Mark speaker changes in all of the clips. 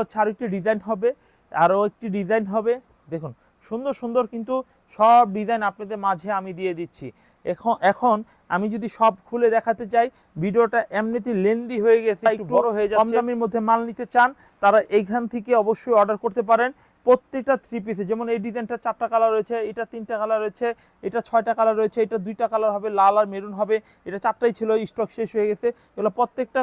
Speaker 1: হচ্ছে আরও একটি ডিজাইন হবে আরও একটি ডিজাইন হবে। দেখুন সুন্দর সুন্দর কিন্তু সব ডিজাইন আপনাদের মাঝে আমি দিয়ে দিচ্ছি। এখন এখন আমি যদি সব খুলে দেখাতে চাই ভিডিওটা এমনিতে লেন্দি হয়ে গেছে একটু বড় হয়ে যাচ্ছে। কম দামের মধ্যে মাল নিতে চান তারা এইখান থেকে অবশ্যই অর্ডার করতে পারেন। প্রত্যেকটা থ্রি পিসে যেমন এই ডিজাইনটা চারটা কালার রয়েছে এটা তিনটা কালার রয়েছে এটা ছয়টা কালার রয়েছে এটা দুইটা কালার হবে লাল আর মেরুন হবে। এটা চারটাই ছিল স্টক শেষ হয়ে গেছে। এগুলো প্রত্যেকটা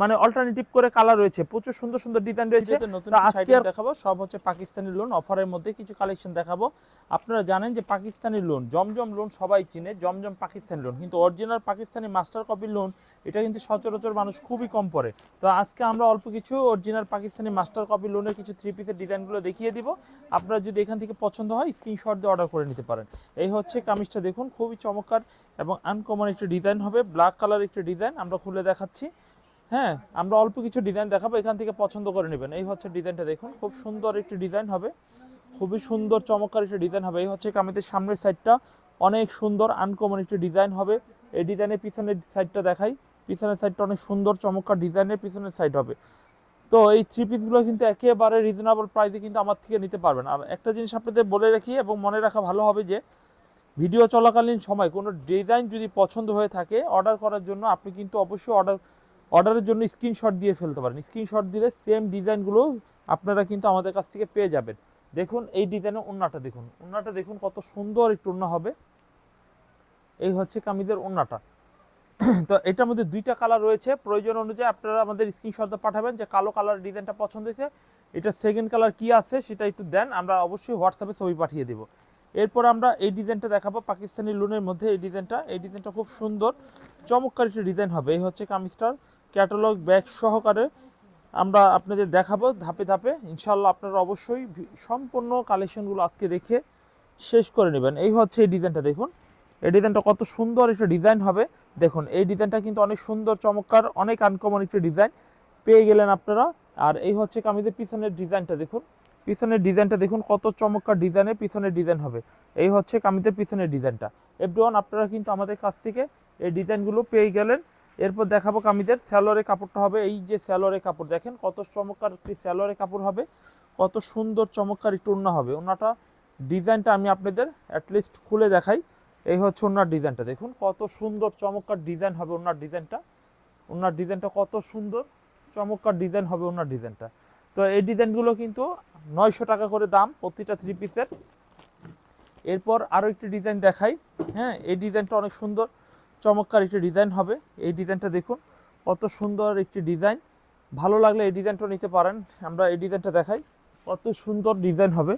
Speaker 1: মানে অল্টারনেটিভ করে কালার রয়েছে। প্রচুর সুন্দর সুন্দর ডিজাইন রয়েছে।
Speaker 2: নতুন
Speaker 1: আজকে
Speaker 2: দেখাবো সব হচ্ছে পাকিস্তানি লোন অফারের মধ্যে কিছু কালেকশন দেখাবো। আপনারা জানেন যে পাকিস্তানি লোন জমজম লোন সবাই চিনে জমজম পাকিস্তানি লোন কিন্তু original Pakistani master copy lawn এটা কিন্তু সচরাচর মানুষ খুবই কম পড়ে। তো আজকে আমরা অল্প কিছু অরিজিনাল পাকিস্তানি মাস্টার কপি লোনের কিছু থ্রি পিসের ডিজাইনগুলো দেখিয়ে দিব। আপনারা যদি এখান থেকে পছন্দ হয় স্ক্রিনশট দিয়ে অর্ডার করে নিতে পারেন। এই হচ্ছে কামিজটা দেখুন খুবই চমৎকার এবং আনকমন একটি ডিজাইন হবে ব্ল্যাক কালার একটি ডিজাইন আমরা খুলে দেখাচ্ছি। হ্যাঁ আমরা অল্প কিছু ডিজাইন দেখাবো, এখান থেকে পছন্দ করে নেবেন। এই হচ্ছে ডিজাইনটা দেখুন, খুব সুন্দর একটি ডিজাইন হবে। খুবই সুন্দর, চমৎকার একটি ডিজাইন হবে। এই হচ্ছে কামিজের সামনের সাইডটা অনেক সুন্দর আনকমন একটি ডিজাইন হবে। এই ডিজাইনের পিছনের সাইডটা দেখাই। পিছনের সাইডটা অনেক সুন্দর, চমৎকার ডিজাইনের পিছনের সাইড হবে। তো এই থ্রি পিসগুলো কিন্তু একেবারে রিজনেবল প্রাইসে কিন্তু আমার থেকে নিতে পারবেন। আর একটা জিনিস আপনাদের বলে রাখি এবং মনে রাখা ভালো হবে যে ভিডিও চলাকালীন সময় কোনো ডিজাইন যদি পছন্দ হয়ে থাকে অর্ডার করার জন্য আপনি কিন্তু অবশ্যই অর্ডার অর্ডারের জন্য স্ক্রিনশট দিয়ে ফেলতে পারেন। স্ক্রিনশট দিলে সেম ডিজাইনগুলো আপনারা কিন্তু আমাদের কাছ থেকে পেয়ে যাবেন। দেখুন, এই ডিজাইনের ওন্নাটা দেখুন। ওন্নাটা দেখুন কত সুন্দর একটু ওন্না হবে। এই হচ্ছে কামিজের ওন্নাটা। তো এটার মধ্যে দুইটা কালার রয়েছে। প্রয়োজন অনুযায়ী আপনারা আমাদের স্ক্রিনশট পাঠাবেন যে কালো কালার ডিজাইনটা পছন্দ হয়েছে। এটা সেকেন্ড কালার কি আছে সেটা একটু দেন, আমরা অবশ্যই হোয়াটসঅ্যাপে ছবি পাঠিয়ে দেবো। এরপর আমরা এই ডিজাইনটা দেখাবো পাকিস্তানি লোনের মধ্যে। এই ডিজাইনটা এই ডিজাইনটা খুব সুন্দর, চমৎকার একটি ডিজাইন হবে। এই হচ্ছে কামিজটার। ক্যাটালগ ব্যাগ সহকারে আমরা আপনাদের দেখাবো ধাপে ধাপে। ইনশাল্লাহ আপনারা অবশ্যই সম্পূর্ণ কালেকশনগুলো আজকে দেখে শেষ করে নেবেন। এই হচ্ছে এই ডিজাইনটা দেখুন। এই ডিজাইনটা কত সুন্দর একটা ডিজাইন হবে। দেখুন, এই ডিজাইনটা কিন্তু অনেক সুন্দর, চমৎকার, অনেক আনকমন একটি ডিজাইন পেয়ে গেলেন আপনারা। আর এই হচ্ছে কামিজের পিছনের ডিজাইনটা দেখুন। পিছনের ডিজাইনটা দেখুন, কত চমৎকার ডিজাইনের পিছনের ডিজাইন হবে। এই হচ্ছে কামিজের পিছনের ডিজাইনটা। এভরিওয়ান আপনারা কিন্তু আমাদের কাছ থেকে এই ডিজাইনগুলো পেয়ে গেলেন। এরপর দেখাবো কামিজের স্যালোরে কাপড়টা হবে, এই যে স্যালোরে কাপড় দেখেন কত চমৎকার একটি স্যালোরে কাপড় হবে, কত সুন্দর চমৎকার একটু ওড়না হবে। ওনাটা ডিজাইনটা আমি আপনাদের অ্যাটলিস্ট খুলে দেখাই, এই হচ্ছে ওনার ডিজাইনটা, দেখুন কত সুন্দর চমৎকার ডিজাইন হবে ওনার ডিজাইনটা ওনার ডিজাইনটা কত সুন্দর চমৎকার ডিজাইন হবে ওনার ডিজাইনটা। তো এই ডিজাইনগুলো কিন্তু নয়শো টাকা করে দাম, প্রতিটা থ্রি পিসের এরপর আরও একটি ডিজাইন দেখাই হ্যাঁ এই ডিজাইনটা অনেক সুন্দর চমৎকার একটি ডিজাইন হবে। এই ডিজাইনটা দেখুন, কত সুন্দর একটি ডিজাইন। ভালো লাগলে এই ডিজাইনটা নিতে পারেন, আমরা এই ডিজাইনটা দেখাই। কত সুন্দর ডিজাইন হবে,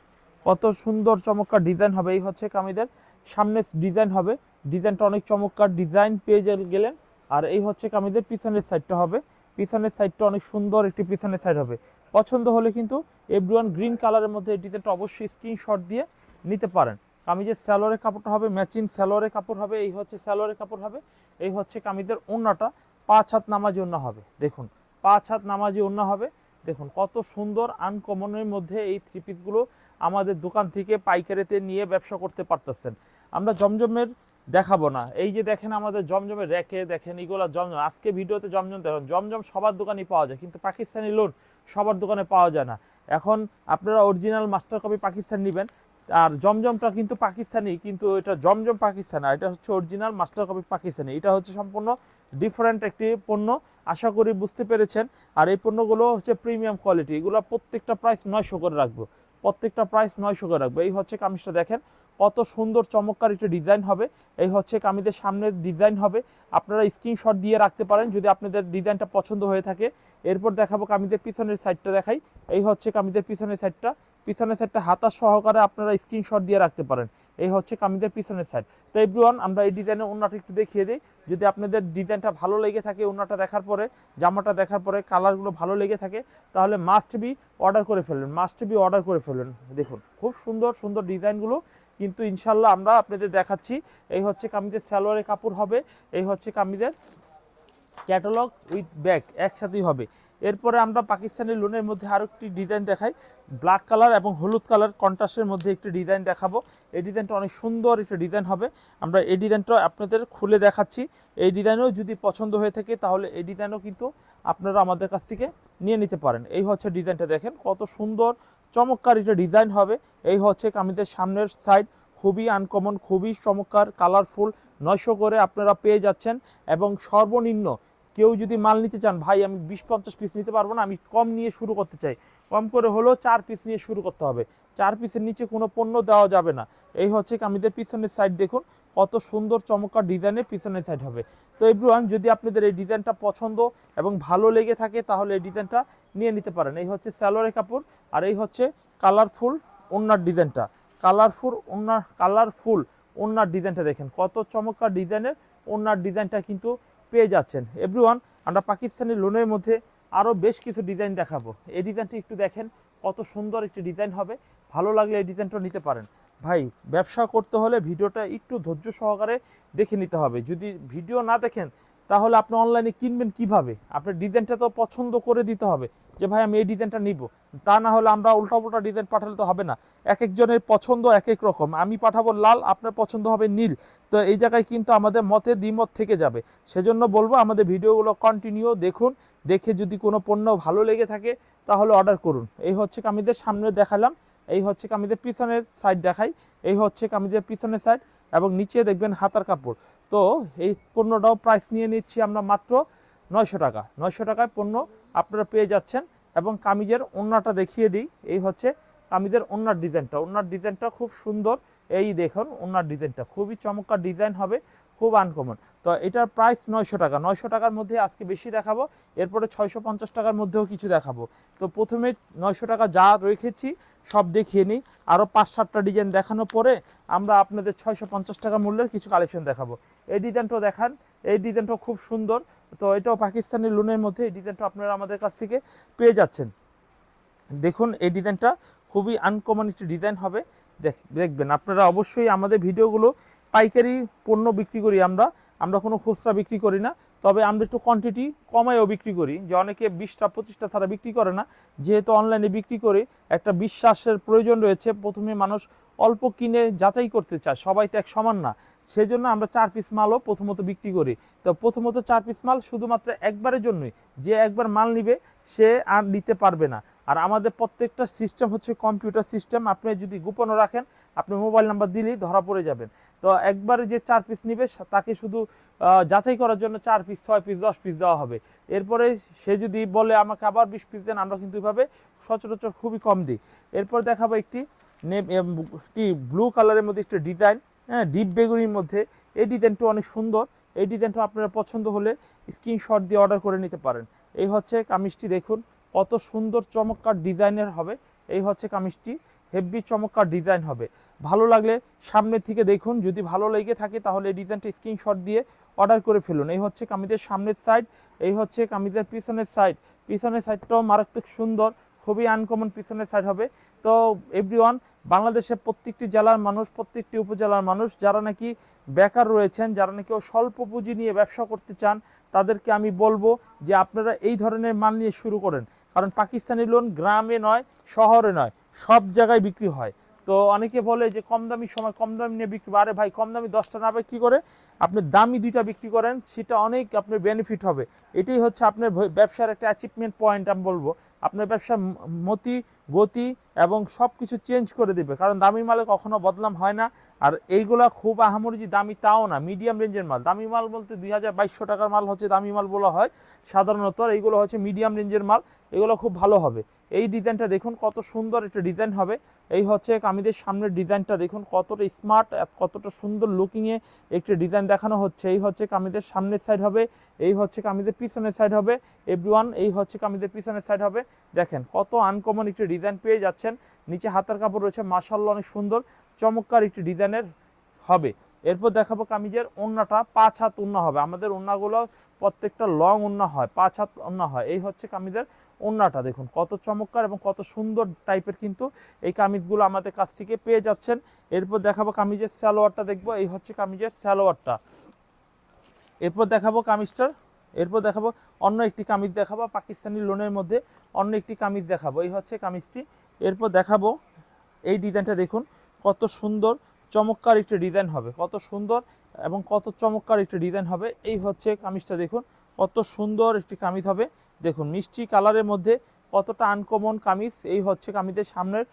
Speaker 2: কত সুন্দর চমৎকার ডিজাইন হবে। এই হচ্ছে কামিদের সামনে ডিজাইন হবে। ডিজাইনটা অনেক চমৎকার ডিজাইন পেয়ে গেলেন। আর এই হচ্ছে কামিদের পিছনের সাইডটা হবে। পিছনের সাইডটা অনেক সুন্দর একটি পিছনের সাইড হবে। পছন্দ হলে কিন্তু এভরিওয়ান গ্রিন কালারের মধ্যে এই ডিজাইনটা অবশ্যই স্ক্রিনশট দিয়ে নিতে পারেন। কামিজের স্যালোয়ারের কাপড়টা হবে, ম্যাচিং স্যালোয়ারের কাপড় হবে, এই হচ্ছে স্যালোয়ারের কাপড় হবে, এই হচ্ছে কামিজের ওড়নাটা পাঁচ হাত নামাজি ওড়না হবে, দেখুন, পাঁচ হাত নামাজি ওড়না হবে, দেখুন, কত সুন্দর, আনকমনের মধ্যে এই থ্রি পিসগুলো আমাদের দোকান থেকে পাইকারিতে নিয়ে ব্যবসা করতে পারতেছেন। আমরা জমজমের দেখাবো না। এই যে দেখেন আমাদের জমজমের র্যাকে, দেখেন এগুলো জমজম, আজকে ভিডিওতে জমজম দেখেন, জমজম সবার দোকানেই পাওয়া যায়, কিন্তু পাকিস্তানি লোন সবার দোকানে পাওয়া যায় না। এখন আপনারা অরিজিনাল মাস্টার কপি পাকিস্তান নেবেন আর জমজমটা কিন্তু পাকিস্তানি, কিন্তু এটা জমজম পাকিস্তান, আর এটা হচ্ছে অরিজিনাল মাস্টার কপি পাকিস্তানি। এটা হচ্ছে সম্পূর্ণ ডিফারেন্ট একটি পণ্য, আশা করি বুঝতে পেরেছেন। আর এই পণ্যগুলো হচ্ছে প্রিমিয়াম কোয়ালিটি এগুলো প্রত্যেকটা প্রাইস নয়শো করে রাখব। প্রত্যেকটা প্রাইস নয়শো করে রাখব। এই হচ্ছে কামিজটা দেখেন, কত সুন্দর চমৎকার একটি ডিজাইন হবে। এই হচ্ছে কামিজের সামনের ডিজাইন হবে। আপনারা স্ক্রিনশট দিয়ে রাখতে পারেন যদি আপনাদের ডিজাইনটা পছন্দ হয়ে থাকে। এরপর দেখাবো কামিজের পিছনের সাইডটা দেখাই। এই হচ্ছে কামিজের পিছনের সাইডটা পিছনের সাইডটা হাতা সহকারে আপনারা স্ক্রিনশট দিয়ে রাখতে পারেন। এই হচ্ছে কামিজের পিছনের সাইড তো এভরিওয়ান আমরা এই ডিজাইনের ওনাটা একটু দেখিয়ে দিই। যদি আপনাদের ডিজাইনটা ভালো লেগে থাকে ওনাটা দেখার পরে, জামাটা দেখার পরে কালারগুলো ভালো লেগে থাকে, তাহলে মাস্ট বি অর্ডার করে ফেলবেন। মাস্ট বি অর্ডার করে ফেলবেন। দেখুন, খুব সুন্দর সুন্দর ডিজাইনগুলো কিন্তু ইনশাল্লাহ আমরা আপনাদের দেখাচ্ছি, এই হচ্ছে কামিজের সালোয়ারের কাপড় হবে, এই হচ্ছে কামিজের ক্যাটালগ উইথ ব্যাগ একসাথেই হবে। এরপরে আমরা পাকিস্তানি লোনের মধ্যে আরও একটি ডিজাইন দেখাই। ব্ল্যাক কালার এবং হলুদ কালার কন্ট্রাস্টের মধ্যে একটি ডিজাইন দেখাবো। এই ডিজাইনটা অনেক সুন্দর একটা ডিজাইন হবে। আমরা এই ডিজাইনটা আপনাদের খুলে দেখাচ্ছি। এই ডিজাইনও যদি পছন্দ হয়ে থাকে তাহলে এই ডিজাইনও কিন্তু
Speaker 1: আপনারা আমাদের কাছ থেকে নিয়ে নিতে পারেন। এই হচ্ছে ডিজাইনটা দেখেন, কত সুন্দর, চমৎকার একটা ডিজাইন হবে। এই হচ্ছে কামিজের সামনের সাইড খুবই আনকমন খুবই চমৎকার কালারফুল নয়শো করে আপনারা পেয়ে যাচ্ছেন। এবং সর্বনিম্ন কেউ যদি মাল নিতে চান, ভাই, আমি বিশ, পঞ্চাশ পিস নিতে পারব না, আমি কম নিয়ে শুরু করতে চাই। কম করে হলেও চার পিস নিয়ে শুরু করতে হবে। চার পিসের নিচে কোনো পণ্য দেওয়া যাবে না। এই হচ্ছে কামিজের পিছনের সাইড দেখুন, কত সুন্দর চমৎকার ডিজাইনের পিছনের সাইড হবে। তো এভরিওয়ান যদি আপনাদের এই ডিজাইনটা পছন্দ এবং ভালো লেগে থাকে, তাহলে এই ডিজাইনটা নিয়ে নিতে পারেন। এই হচ্ছে স্যালোয়ারের কাপড়, আর এই হচ্ছে কালারফুল ওনার ডিজাইনটা কালারফুল ওনার কালারফুল ওনার ডিজাইনটা দেখেন, কত চমৎকার ডিজাইনের ওনার ডিজাইনটা কিন্তু পেয়ে যাচ্ছেন। এভরিওয়ান আমরা পাকিস্তানি লোনের মধ্যে আরও বেশ কিছু ডিজাইন দেখাবো। এই ডিজাইনটা একটু দেখেন, কত সুন্দর একটি ডিজাইন হবে। ভালো লাগলে এই ডিজাইনটা নিতে পারেন। ভাই, ব্যবসা করতে হলে ভিডিওটা একটু ধৈর্য সহকারে দেখে নিতে হবে। যদি ভিডিও না দেখেন, তাহলে আপনি অনলাইনে কিনবেন কীভাবে? আপনার ডিজাইনটা তো পছন্দ করে দিতে হবে যে, ভাই, আমি এই ডিজাইনটা নিব। তা না হলে আমরা উল্টা উল্টা ডিজাইন পাঠালে তো হবে না। এক একজনের পছন্দ এক এক রকম। আমি পাঠাবো লাল, আপনার পছন্দ হবে নীল। তো এই জায়গায় কিন্তু আমাদের মতে দ্বিমত থেকে যাবে। সেজন্য বলব আমাদের ভিডিওগুলো কন্টিনিউ দেখুন, দেখে যদি কোনো পণ্য ভালো লেগে থাকে, তাহলে অর্ডার করুন। এই হচ্ছে কামিদের সামনে দেখালাম, এই হচ্ছে কামিদের পিছনের সাইড দেখাই, এই হচ্ছে কামিদের পিছনের সাইড এবং নিচে দেখবেন হাতার কাপড়। তো এই পণ্যটাও প্রাইস নিয়ে নিচ্ছি আমরা মাত্র নয়শো টাকা। নয়শো টাকায় পণ্য আপনারা পেয়ে যাচ্ছেন এবং কামিজের ওন্নাটা দেখিয়ে দিই। এই হচ্ছে কামিজের ওন্নার ডিজাইনটা ওন্নার ডিজাইনটা খুব সুন্দর এই দেখুন, ওনার ডিজাইনটা খুবই চমৎকার ডিজাইন হবে, খুব আনকমন তো এটার প্রাইস নয়শো টাকা, নয়শো টাকার মধ্যে আজকে বেশি দেখাবো, এরপরে ছয়শো পঞ্চাশ টাকার মধ্যেও কিছু দেখাবো। তো প্রথমে নয়শো টাকা যা রেখেছি, সব দেখিয়ে নিই। আরও পাঁচ সাতটা ডিজাইন দেখানোর পরে আমরা আপনাদের ছয়শো পঞ্চাশ টাকা মূল্যের কিছু কালেকশন দেখাবো। এই ডিজাইনটাও দেখান, এই ডিজাইনটাও খুব সুন্দর। তো এটাও পাকিস্তানি লোনের মধ্যে এই ডিজাইনটা আপনারা আমাদের কাছ থেকে পেয়ে যাচ্ছেন। দেখুন, এই ডিজাইনটা খুবই আনকমন একটি ডিজাইন হবে। দেখবেন, আপনারা অবশ্যই আমাদের ভিডিওগুলো পাইকারি পণ্য বিক্রি করি আমরা। আমরা কোনো খুচরা বিক্রি করি না, তবে আমরা একটু কোয়ান্টিটি কমায়ও বিক্রি করি। যে অনেকে বিশটা, পঁচিশটা তারা বিক্রি করে না, যেহেতু অনলাইনে বিক্রি করে একটা বিশ্বাসের প্রয়োজন রয়েছে, প্রথমে মানুষ অল্প কিনে যাচাই করতে চায়, সবাই তো এক সমান না। সেজন্য আমরা চার পিস মালও প্রথমত বিক্রি করি। তো প্রথমত চার পিস মাল শুধুমাত্র একবারের জন্যই, যে একবার মাল নিবে, সে আর নিতে পারবে না। আর আমাদের প্রত্যেকটা সিস্টেম হচ্ছে কম্পিউটার সিস্টেম আপনি যদি গোপনও রাখেন, আপনি মোবাইল নাম্বার দিলেই ধরা পড়ে যাবেন। তো একবারে যে চার পিস নিবে তাকে শুধু যাচাই করার জন্য চার পিস ছয় পিস দশ পিস দেওয়া হবে। এরপরে সে যদি বলে আমাকে আবার বিশ পিস দেন, আমরা কিন্তু এভাবে সচরাচর খুবই কম দিই। এরপর দেখাবো একটি একটি ব্লু কালারের মধ্যে একটি ডিজাইন হ্যাঁ ডিপ বেগুনির মধ্যে। এই ডিজাইনটা অনেক সুন্দর। এই ডিজাইনটা আপনারা পছন্দ হলে স্ক্রিনশট দিয়ে অর্ডার করে নিতে পারেন। এই হচ্ছে কামিজটি, দেখুন। কত সুন্দর চমৎকার ডিজাইনের হবে। এই হচ্ছে কামিজটি। হেভি চমৎকার ডিজাইন হবে। ভালো লাগলে সামনের থেকে দেখুন। যদি ভালো লেগে থাকে তাহলে এই ডিজাইনটা স্ক্রিনশট দিয়ে অর্ডার করে ফেলুন। এই হচ্ছে কামিজের সামনের সাইড এই হচ্ছে কামিজের পিছনের সাইড পিছনের সাইডটাও মারাত্মক সুন্দর, খুবই আনকমন পিছনের সাইড হবে। তো এভরিওয়ান বাংলাদেশের প্রত্যেকটি জেলার মানুষ, প্রত্যেকটি উপজেলার মানুষ, যারা নাকি বেকার রয়েছেন, যারা নাকি স্বল্প পুঁজি নিয়ে ব্যবসা করতে চান, তাদেরকে আমি বলব যে আপনারা এই ধরনের মাল নিয়ে শুরু করেন। কারণ পাকিস্তানি লোন গ্রামে নয়, শহরে নয়, সব জায়গায় বিক্রি হয়। তো অনেকে বলে যে কম দামি সময় কম দামি নিয়ে বিক্রি আরে ভাই, কম দামি দশটা না বিক্রি করে? আপনি দামি দুইটা বিক্রি করেন, সেটা অনেক আপনার বেনিফিট হবে। এটাই হচ্ছে আপনার ব্যবসার একটা অ্যাচিভমেন্ট পয়েন্ট আমি বলব। আপনার ব্যবসার ম- মতি, গতি এবং সব কিছু চেঞ্জ করে দেবে। কারণ দামি মালে কখনো বদনাম হয় না। আর এইগুলা খুব আহামরি যে দামি তাও না মিডিয়াম রেঞ্জের মাল। দামি মাল বলতে দুই হাজার বাইশশো টাকার মাল হচ্ছে দামি মাল বলা হয়। সাধারণত আর এইগুলো হচ্ছে মিডিয়াম রেঞ্জের মাল। এগুলো খুব ভালো হবে। এই ডিজাইনটা দেখুন, কত সুন্দর একটা ডিজাইন হবে। এই হচ্ছে কামিদের সামনের ডিজাইনটা দেখুন, কতটা স্মার্ট কতটা সুন্দর লুকিংয়ে একটি ডিজাইন দেখানো হচ্ছে। এই হচ্ছে কামিদের সামনের সাইড হবে, এই হচ্ছে কামিদের পিছনের সাইড হবে। এভরিওয়ান, এই হচ্ছে কামিদের পিছনের সাইড হবে। দেখেন, কত আনকমন একটি ডিজাইন পেয়ে যাচ্ছেন। নিচে হাতার কাপড় রয়েছে মাসাল্লা অনেক সুন্দর, চমৎকার একটি ডিজাইনের হবে। এরপর দেখাবো কামিজের ওন্নাটা পাঁচ হাত ওন্না হবে। আমাদের ওন্নাগুলো প্রত্যেকটা লং ওন্না হয়, পাঁচ হাত ওন্না হয়। এই হচ্ছে কামিজের ওন্নাটা দেখুন। কত চমৎকার এবং কত সুন্দর টাইপের কিন্তু এই কামিজগুলো আমাদের কাছ থেকে পেয়ে যাচ্ছেন। এরপর দেখাবো কামিজের সালোয়ারটা দেখব। এই হচ্ছে কামিজের সালোয়ারটা। এরপর দেখাবো কামিজটার, এরপর দেখাবো অন্য একটি কামিজ দেখাবো, পাকিস্তানি লোনের মধ্যে অন্য একটি কামিজ দেখাবো। এই হচ্ছে কামিজটি। এরপর দেখাবো এই ডিজাইনটা, দেখুন। কত সুন্দর চমৎকার একটি ডিজাইন হবে। কত সুন্দর এবং কত চমৎকার একটি ডিজাইন হবে। এই হচ্ছে কামিজটা দেখুন, কত সুন্দর একটি কামিজ হবে। দেখুন, মিষ্টি কালারের মধ্যে কতটা আনকমন কামিজ। এই হচ্ছে কামিজের সামনের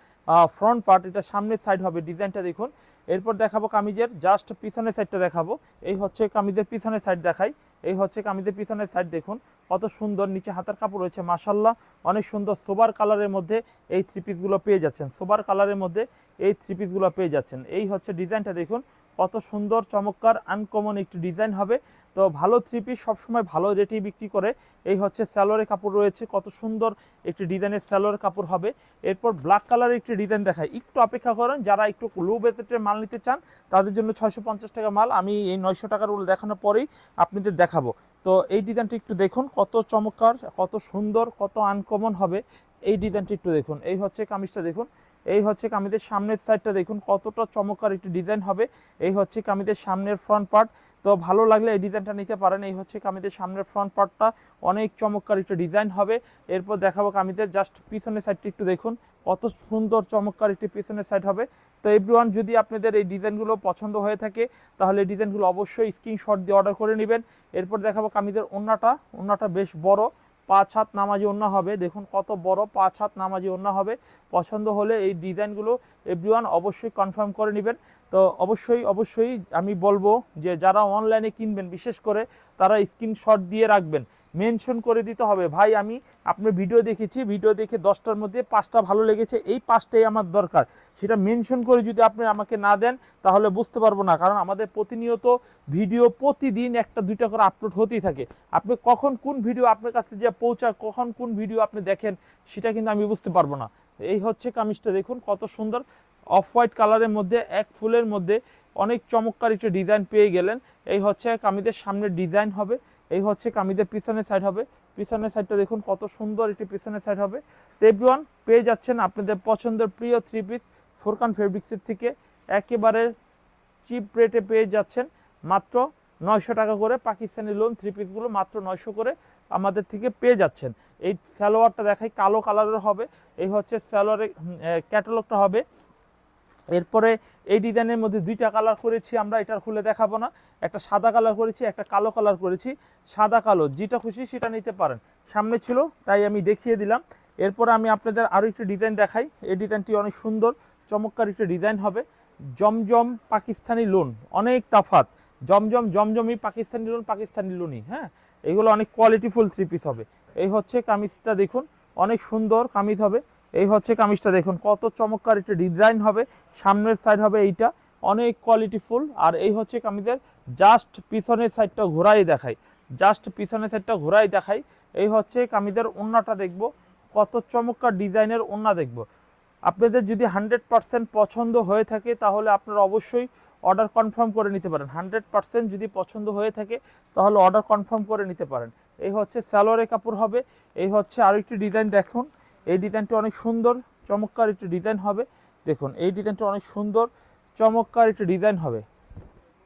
Speaker 1: ফ্রন্ট পার্ট এটা সামনের সাইড হবে ডিজাইনটা দেখুন। এরপর দেখাবো কামিজের জাস্ট পিছনের সাইডটা দেখাবো। এই হচ্ছে কামিজের পিছনের সাইড দেখাই। এই হচ্ছে কামিজের পিছনের সাইড দেখুন, কত সুন্দর নিচে হাতার কাপড় রয়েছে মাসাল্লাহ অনেক সুন্দর সোবার কালারের মধ্যে এই থ্রি পিসগুলো পেয়ে যাচ্ছেন সোবার কালারের মধ্যে এই থ্রি পিসগুলো পেয়ে যাচ্ছেন। এই হচ্ছে ডিজাইনটা দেখুন কত সুন্দর, চমৎকার আনকমন একটি ডিজাইন হবে। তো ভালো থ্রি পিস সবসময় ভালো রেটেই বিক্রি করে। এই হচ্ছে স্যালোয়ারের কাপড় রয়েছে, কত সুন্দর একটি ডিজাইনের স্যালোয়ার কাপড় হবে। এরপর ব্ল্যাক কালারের একটি ডিজাইন দেখায় একটু অপেক্ষা করেন, যারা একটু লো বেজেটের মাল নিতে চান, তাদের জন্য ছয়শো পঞ্চাশ টাকা মাল। আমি এই নয়শো টাকার উল দেখানোর পরেই আপনাদের দেখাবো। তো এই ডিজাইনটা একটু দেখুন, কত চমৎকার, কত সুন্দর, কত আনকমন হবে। এই ডিজাইনটা একটু দেখুন। এই হচ্ছে কামিজটা দেখুন। এই হচ্ছে কামিজের সামনের সাইডটা দেখুন, কতটা চমৎকার একটি ডিজাইন হবে। এই হচ্ছে কামিজের সামনের ফ্রন্ট পার্ট তো ভালো লাগলে এই ডিজাইনটা নিতে পারেন। এই হচ্ছে কামিজের সামনের ফ্রন্ট পার্টটা অনেক চমৎকার একটি ডিজাইন হবে। এরপর দেখাবো কামিজের জাস্ট পিছনের সাইডটা একটু দেখুন। কত সুন্দর, চমৎকার একটি পিছনের সাইড হবে। তো এভরিওয়ান যদি আপনাদের এই ডিজাইনগুলো পছন্দ হয়ে থাকে, তাহলে এই ডিজাইনগুলো অবশ্যই স্ক্রিনশট দিয়ে অর্ডার করে নেবেন। এরপর দেখাবো কামিজের ওন্নাটা। ওন্নাটা বেশ বড়। পাঁচ হাত নামাজি ওন্না হবে। দেখুন কত বড় পাঁচ হাত নামাজি ওন্না হবে। পছন্দ হলে এই ডিজাইনগুলো এভরিওয়ান অবশ্যই কনফার্ম করে নেবেন। তো অবশ্যই অবশ্যই আমি বলব যে যারা অনলাইনে কিনবেন, বিশেষ করে তারা স্ক্রিনশট দিয়ে রাখবেন। মেনশন করে দিতে হবে। ভাই, আমি আপনার ভিডিও দেখেছি, ভিডিও দেখে দশটার মধ্যে পাঁচটা ভালো লেগেছে, এই পাঁচটাই আমার দরকার। সেটা মেনশন করে যদি আপনি আমাকে না দেন, তাহলে বুঝতে পারব না, কারণ আমাদের প্রতিনিয়ত ভিডিও প্রতিদিন একটা, দুইটা করে আপলোড হতেই থাকে। আপনি কখন কোন ভিডিও আপনার কাছে যে পৌঁছায়, কখন কোন ভিডিও আপনি দেখেন, সেটা কিন্তু আমি বুঝতে পারব না। এই হচ্ছে কামিজটা, দেখুন কত সুন্দর। অফ হোয়াইট কালারের মধ্যে, এক ফুলের মধ্যে অনেক চমৎকার একটা ডিজাইন পেয়ে গেলেন। এই হচ্ছে কামিজের সামনের ডিজাইন হবে। এই হচ্ছে কামিজের পিছনের সাইড হবে। পিছনের সাইডটা দেখুন কত সুন্দর একটি পিছনের সাইড হবে। তো এভরিওয়ান পেয়ে যাচ্ছেন আপনাদের পছন্দের প্রিয় থ্রি পিস ফোরকান ফেব্রিক্সের থেকে। একেবারে চিপ রেটে পেয়ে যাচ্ছেন। মাত্র নয়শো টাকা করে পাকিস্তানি লোন থ্রি পিসগুলো মাত্র নয়শো করে আমাদের থেকে পেয়ে যাচ্ছেন। এই সালোয়ারটা দেখাই কালো কালারের হবে। এই হচ্ছে সালোয়ারের ক্যাটালগটা হবে। এরপরে এই ডিজাইনের মধ্যে দুইটা কালার করেছি, আমরা এটার খুলে দেখাবো না। একটা সাদা কালার করেছি, একটা কালো কালার করেছি। সাদা কালো, যেটা খুশি সেটা নিতে পারেন। সামনে ছিল, তাই আমি দেখিয়ে দিলাম। এরপরে আমি আপনাদের আরও একটি ডিজাইন দেখাই। এই ডিজাইনটি অনেক সুন্দর, চমৎকার একটি ডিজাইন হবে। জমজম পাকিস্তানি লোন, অনেক তাফাত জমজম, জমজমই পাকিস্তানি লোন, পাকিস্তানি লোনই হ্যাঁ? এগুলো অনেক কোয়ালিটিফুল থ্রি পিস হবে। এই হচ্ছে কামিজটা দেখুন, অনেক সুন্দর কামিজ হবে। এই হচ্ছে কামিজটা দেখুন, কত চমৎকার একটা ডিজাইন হবে। সামনের সাইড হবে এইটা, অনেক কোয়ালিটিফুল আর এই হচ্ছে কামিজের জাস্ট পিছনের সাইডটা ঘোরাই দেখাই। জাস্ট পিছনের সাইডটা ঘোরাই দেখাই। এই হচ্ছে কামিজের ওন্নাটা দেখব, কত চমৎকার ডিজাইনের ওন্না দেখব। আপনাদের যদি হান্ড্রেড পার্সেন্ট পছন্দ হয়ে থাকে, তাহলে আপনারা অবশ্যই অর্ডার কনফার্ম করে নিতে পারেন। হান্ড্রেড পার্সেন্ট যদি পছন্দ হয়ে থাকে, তাহলে অর্ডার কনফার্ম করে নিতে পারেন। এই হচ্ছে সালোয়ারের কাপড় হবে। এই হচ্ছে আরেকটি ডিজাইন দেখুন। এই ডিজাইনটা অনেক সুন্দর, চমৎকার একটি ডিজাইন হবে। দেখুন, এই ডিজাইনটা অনেক সুন্দর, চমৎকার একটি ডিজাইন হবে।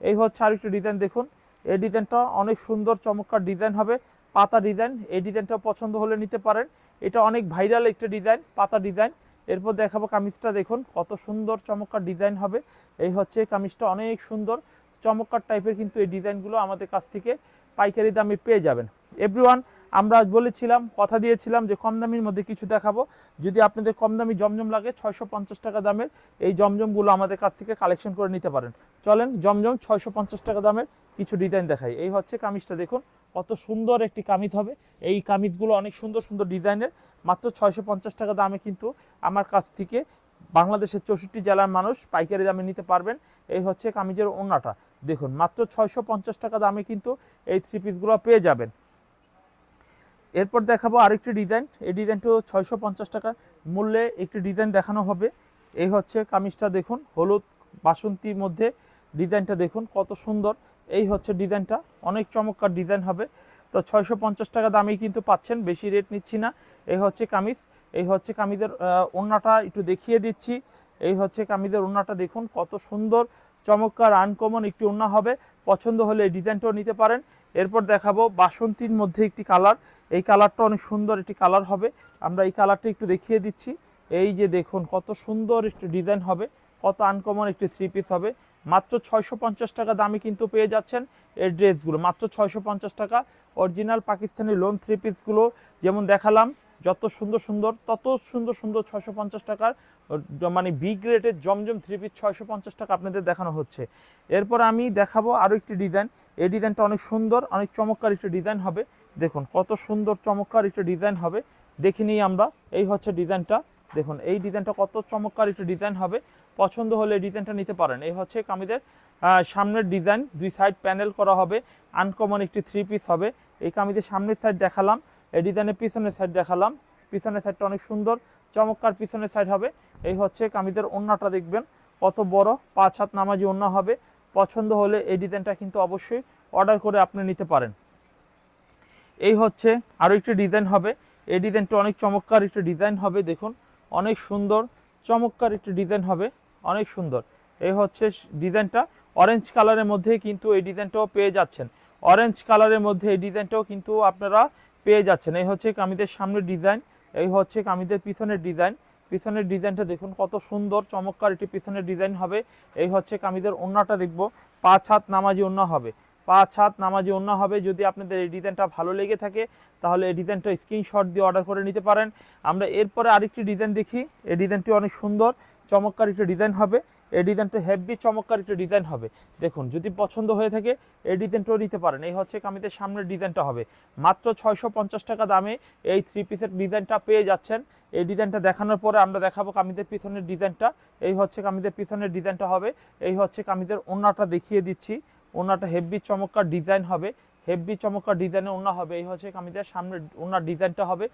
Speaker 1: এই হচ্ছে আরেকটি ডিজাইন, দেখুন। এই ডিজাইনটা অনেক সুন্দর, চমৎকার ডিজাইন হবে। পাতা ডিজাইন, এই ডিজাইনটা পছন্দ হলে নিতে পারেন। এটা অনেক ভাইরাল একটা ডিজাইন, পাতা ডিজাইন। এরপর দেখাবো কামিজটা, দেখুন, কত সুন্দর, চমৎকার ডিজাইন হবে। এই হচ্ছে কামিজটা অনেক সুন্দর, চমৎকার টাইপের কিন্তু এই ডিজাইনগুলো আমাদের কাছ থেকে পাইকারি দামে পেয়ে যাবেন। এভরিওয়ান আমরা বলেছিলাম, কথা দিয়েছিলাম যে কম দামির মধ্যে কিছু দেখাবো। যদি আপনাদের কম দামি জমজম লাগে, ছয়শো পঞ্চাশ টাকা দামের এই জমজমগুলো আমাদের কাছ থেকে কালেকশন করে নিতে পারেন। চলেন, জমজম ছয়শো পঞ্চাশ টাকা দামের কিছু ডিজাইন দেখাই। এই হচ্ছে কামিজটা, দেখুন, কত সুন্দর একটি কামিজ হবে। এই কামিজগুলো অনেক সুন্দর সুন্দর ডিজাইনের মাত্র ছয়শো পঞ্চাশ টাকা দামে কিন্তু আমার কাছ থেকে বাংলাদেশের চৌষট্টি জেলার মানুষ পাইকারি দামে নিতে পারবেন। এই হচ্ছে কামিজের ওন্নাটা দেখুন, মাত্র ছয়শো পঞ্চাশ টাকা দামে কিন্তু এই থ্রি পিসগুলো পেয়ে যাবেন। এরপর দেখাবো আরেকটি ডিজাইন এই ডিজাইনটাও ছয়শো পঞ্চাশ টাকা মূল্যে একটি ডিজাইন দেখানো হবে। এই হচ্ছে কামিজটা দেখুন, হলুদ বাসন্তীর মধ্যে ডিজাইনটা দেখুন, কত সুন্দর। এই হচ্ছে ডিজাইনটা অনেক চমৎকার ডিজাইন হবে। তো ছয়শো পঞ্চাশ টাকা দামেই কিন্তু পাচ্ছেন, বেশি রেট নিচ্ছি না। এই হচ্ছে কামিজ, এই হচ্ছে কামিজের ওড়নাটা একটু দেখিয়ে দিচ্ছি। এই হচ্ছে কামিজের ওড়নাটা দেখুন, কত সুন্দর। চমৎকার আনকমন একটি ওড়না হবে। পছন্দ হলে এই ডিজাইনটাও নিতে পারেন। এরপর দেখাবো বাসন্তীর মধ্যে একটি কালার এই কালারটা অনেক সুন্দর একটি কালার হবে। আমরা এই কালারটা একটু দেখিয়ে দিচ্ছি। এই যে দেখুন, কত সুন্দর একটি ডিজাইন হবে। কত আনকমন একটি থ্রি পিস হবে। মাত্র ছয়শো পঞ্চাশ টাকা দামে কিন্তু পেয়ে যাচ্ছেন এই ড্রেসগুলো মাত্র ছয়শো পঞ্চাশ টাকা। অরিজিনাল পাকিস্তানি লোন থ্রি পিসগুলো যেমন দেখালাম যত সুন্দর সুন্দর, তত সুন্দর সুন্দর ছয়শো পঞ্চাশ টাকার মানে বি গ্রেডের জমজম থ্রি পিস ছয়শো পঞ্চাশ টাকা আপনাদের দেখানো হচ্ছে। এরপর আমি দেখাবো আরও একটি ডিজাইন এই ডিজাইনটা অনেক সুন্দর, অনেক চমৎকার একটি ডিজাইন হবে। দেখুন, কত সুন্দর, চমৎকার একটি ডিজাইন হবে। দেখে নিই আমরা, এই হচ্ছে ডিজাইনটা দেখুন, এই ডিজাইনটা কত চমৎকার একটি ডিজাইন হবে। পছন্দ হলে ডিজাইনটা নিতে পারেন। এই হচ্ছে কামিদের সামনের ডিজাইন, দুই সাইড প্যানেল করা হবে আনকমন একটি থ্রি পিস হবে। এই কামিজের সামনের সাইড দেখালাম, এই ডিজাইনের পিছনের সাইড দেখালাম। পিছনের সাইডটা অনেক সুন্দর, চমৎকার পিছনের সাইড হবে। এই হচ্ছে কামিদের ওন্নাটা দেখবেন, কত বড়, পাঁচ হাত নামাজি ওন্না হবে। পছন্দ হলে এই ডিজাইনটা কিন্তু অবশ্যই অর্ডার করে আপনি নিতে পারেন। এই হচ্ছে আরও একটি ডিজাইন হবে। এই ডিজাইনটা অনেক চমৎকার একটি ডিজাইন হবে, দেখুন। অনেক সুন্দর, চমৎকার একটি ডিজাইন হবে। অনেক সুন্দর। এই হচ্ছে ডিজাইনটা। অরেঞ্জ কালারের মধ্যে কিন্তু এই ডিজাইনটাও পেয়ে যাচ্ছেন। অরেঞ্জ কালারের মধ্যে এই ডিজাইনটাও কিন্তু আপনারা পেয়ে যাচ্ছেন। এই হচ্ছে কামিদের সামনের ডিজাইন, এই হচ্ছে কামিদের পিছনের ডিজাইন। পিছনের ডিজাইনটা দেখুন কত সুন্দর, চমৎকার একটি পিছনের ডিজাইন হবে। এই হচ্ছে কামিদের ওন্নাটা দেখব, পাঁচ হাত নামাজি ওন্না হবে। পাঁচ হাত নামাজি ওন্না হবে, যদি আপনাদের এই ডিজাইনটা ভালো লেগে থাকে, তাহলে এই ডিজাইনটা স্ক্রিনশট দিয়ে অর্ডার করে নিতে পারেন। আমরা এরপরে আরেকটি ডিজাইন দেখি, এই ডিজাইনটি অনেক সুন্দর। চমৎকার একটি ডিজাইন হবে। এই ডিজাইনটা হেভি চমৎকার একটি ডিজাইন হবে। দেখুন, যদি পছন্দ হয়ে থাকে, এই ডিজাইনটাও নিতে পারেন। এই হচ্ছে কামিদের সামনের ডিজাইনটা হবে। মাত্র ছয়শো পঞ্চাশ টাকা দামে এই থ্রি পিসের ডিজাইনটা পেয়ে যাচ্ছেন। এই ডিজাইনটা দেখানোর পরে আমরা দেখাবো কামিদের পিছনের ডিজাইনটা এই হচ্ছে কামিদের পিছনের ডিজাইনটা হবে। এই হচ্ছে কামিদের ওন্নাটা দেখিয়ে দিচ্ছি। ওনাটা হেভি চমৎকার ডিজাইন হবে। হেভি চমৎকার ডিজাইনের ওন্না হবে। এই হচ্ছে কামিদের সামনের ওনার ডিজাইনটা হবে।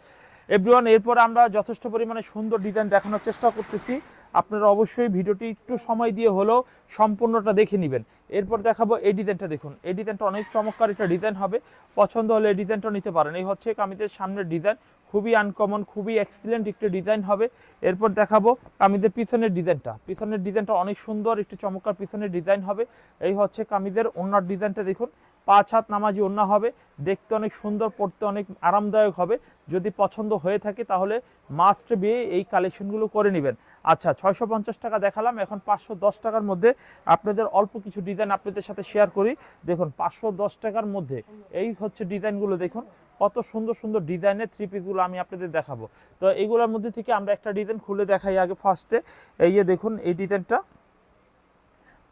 Speaker 1: এভরিওয়ান এরপর আমরা যথেষ্ট পরিমাণে সুন্দর ডিজাইন দেখানোর চেষ্টা করতেছি। আপনারা অবশ্যই ভিডিওটি একটু সময় দিয়ে হলেও সম্পূর্ণটা দেখে নেবেন। এরপর দেখাবো এই ডিজাইনটা দেখুন। এই ডিজাইনটা অনেক চমৎকার একটা ডিজাইন হবে। পছন্দ হলে এই ডিজাইনটা নিতে পারেন। এই হচ্ছে কামিদের সামনের ডিজাইন। খুবই আনকমন খুবই এক্সিলেন্ট একটি ডিজাইন হবে। এরপর দেখাবো কামিদের পিছনের ডিজাইনটা। পিছনের ডিজাইনটা অনেক সুন্দর, একটি চমৎকার পিছনের ডিজাইন হবে। এই হচ্ছে কামিদের ওনার ডিজাইনটা দেখুন। পাঁচ হাত নামাজি ওন্না হবে, দেখতে অনেক সুন্দর, পড়তে অনেক আরামদায়ক হবে। যদি পছন্দ হয়ে থাকে তাহলে মাস্ট বিয়ে এই কালেকশনগুলো করে নেবেন। আচ্ছা ছয়শো পঞ্চাশ টাকা দেখালাম, এখন পাঁচশো দশ টাকার মধ্যে আপনাদের অল্প কিছু ডিজাইন আপনাদের সাথে শেয়ার করি। দেখুন, পাঁচশো দশ টাকার মধ্যে এই হচ্ছে ডিজাইনগুলো দেখুন, কত সুন্দর সুন্দর ডিজাইনের থ্রি পিসগুলো আমি আপনাদের দেখাবো। তো এইগুলোর মধ্যে থেকে আমরা একটা ডিজাইন খুলে দেখাই আগে ফার্স্টে এই যে দেখুন, এই ডিজাইনটা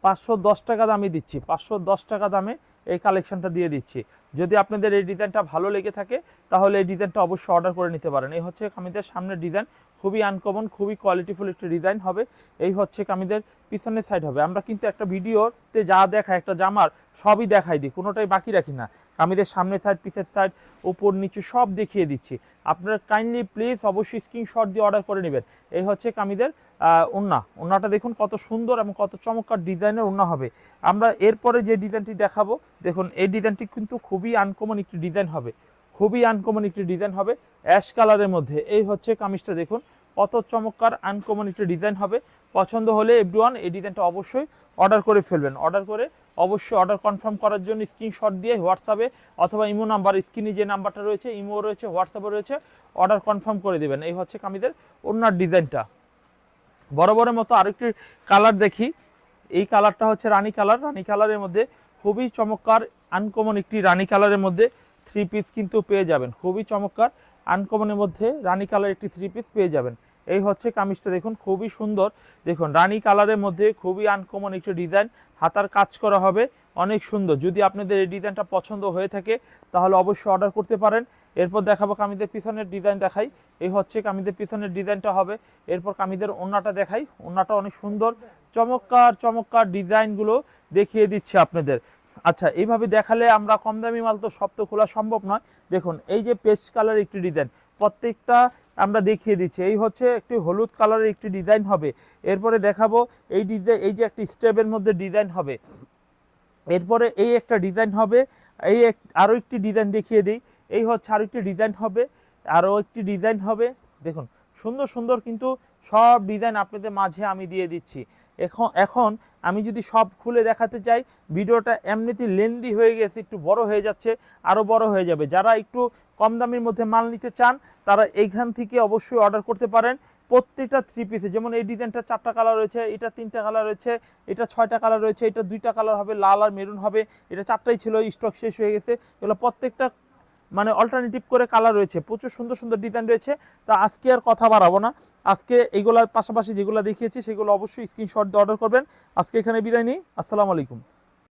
Speaker 1: পাঁচশো দশ টাকা দামে দিচ্ছি, পাঁচশো দশ টাকা দামে এই কালেকশনটা দিয়ে দিচ্ছি। যদি আপনাদের এই ডিজাইনটা ভালো লেগে থাকে, তাহলে এই ডিজাইনটা অবশ্যই অর্ডার করে নিতে পারেন। এই হচ্ছে কামিদের সামনের ডিজাইন খুবই আনকমন খুবই কোয়ালিটিফুল একটি ডিজাইন হবে। এই হচ্ছে কামিদের পিছনের সাইড হবে। আমরা কিন্তু একটা ভিডিওতে যা দেখায় একটা জামার সবই দেখাই দিই, কোনোটাই বাকি রাখি না। কামিদের সামনের সাইড পিছের সাইড উপর নিচে সব দেখিয়ে দিচ্ছি। আপনারা কাইন্ডলি প্লিজ অবশ্যই স্ক্রিনশট দিয়ে অর্ডার করে নেবেন। এই হচ্ছে কামিদের ওন্না ওন্নাটা দেখুন কত সুন্দর এবং কত চমৎকার ডিজাইনের ওন্না হবে। আমরা এরপরে যে ডিজাইনটি দেখাবো, দেখুন, এই ডিজাইনটি কিন্তু খুবই আনকমন একটি ডিজাইন হবে। খুবই আনকমন একটি ডিজাইন হবে অ্যাশ কালারের মধ্যে। এই হচ্ছে কামিজটা দেখুন, কত চমৎকার আনকমন একটি ডিজাইন হবে। পছন্দ হলে এভরিওয়ান এই ডিজাইনটা অবশ্যই অর্ডার করে ফেলবেন। অর্ডার করে অবশ্যই অর্ডার কনফার্ম করার জন্য স্ক্রিনশট দিয়ে হোয়াটসঅ্যাপে অথবা ইমো নাম্বার স্ক্রিনে যে নাম্বারটা রয়েছে ইমো রয়েছে হোয়াটসঅ্যাপে রয়েছে অর্ডার কনফার্ম করে দেবেন। এই হচ্ছে কামিদের ওনার ডিজাইনটা। বড় বরাবরের মতো আরেকটি কালার দেখি। এই কালারটা হচ্ছে রানী কালার রানী কালারের মধ্যে খুবই চমৎকার আনকমন একটি রানী কালারের মধ্যে থ্রি পিস কিন্তু পেয়ে যাবেন। খুবই চমৎকার আনকমনের মধ্যে রানী কালার একটি থ্রি পিস পেয়ে যাবেন। এই হচ্ছে কামিজটা, দেখুন, খুবই সুন্দর। দেখুন, রানী কালারের মধ্যে খুবই আনকমন একটি ডিজাইন হাতার কাজ করা হবে, অনেক সুন্দর। যদি আপনাদের এই ডিজাইনটা পছন্দ হয়ে থাকে, তাহলে অবশ্যই অর্ডার করতে পারেন। এরপর দেখাবো কামিদের পিছনের ডিজাইন দেখাই। এই হচ্ছে কামিদের পিছনের ডিজাইনটা হবে। এরপর কামিদের ওন্নাটা দেখাই। ওন্নাটা অনেক সুন্দর। চমৎকার চমৎকার ডিজাইনগুলো দেখিয়ে দিচ্ছে আপনাদের। আচ্ছা এইভাবে দেখালে আমরা কম দামি মাল তো সব তো খোলা সম্ভব নয়। দেখুন, এই যে পেস্ট কালার একটি ডিজাইন প্রত্যেকটা আমরা দেখিয়ে দিচ্ছি। এই হচ্ছে একটি হলুদ কালারের একটি ডিজাইন হবে। এরপরে দেখাবো এই ডিজাইন এই যে একটি স্টেপের মধ্যে ডিজাইন হবে। এরপরে এই একটা ডিজাইন হবে। এই এক আরও একটি ডিজাইন দেখিয়ে দিই। এই হচ্ছে আরও একটি ডিজাইন হবে। আরও একটি ডিজাইন হবে। দেখুন সুন্দর সুন্দর কিন্তু সব ডিজাইন আপনাদের মাঝে আমি দিয়ে দিচ্ছি। এখন এখন আমি যদি সব খুলে দেখাতে চাই, ভিডিওটা এমনিতেই লেন্দি হয়ে গেছে, একটু বড় হয়ে যাচ্ছে আরও বড় হয়ে যাবে। যারা একটু কম দামের মধ্যে মাল নিতে চান, তারা এইখান থেকে অবশ্যই অর্ডার করতে পারেন। প্রত্যেকটা থ্রি পিসে যেমন এই ডিজাইনটা চারটা কালার রয়েছে, এটা তিনটা কালার রয়েছে, এটা ছয়টা কালার রয়েছে, এটা দুইটা কালার হবে, লাল আর মেরুন হবে, এটা চারটাই ছিল স্টক শেষ হয়ে গেছে। এগুলো প্রত্যেকটা মানে অল্টারনেটিভ করে কালার রয়েছে। প্রচুর সুন্দর সুন্দর ডিজাইন রয়েছে। তা আজকে আর কথা বাড়াবো না। আজকে এইগুলোর পাশাপাশি যেগুলো দেখিয়েছি, সেগুলো অবশ্যই স্ক্রিনশট দিয়ে অর্ডার করবেন। আজকে এখানে বিদায় নিই। আসসালামু আলাইকুম।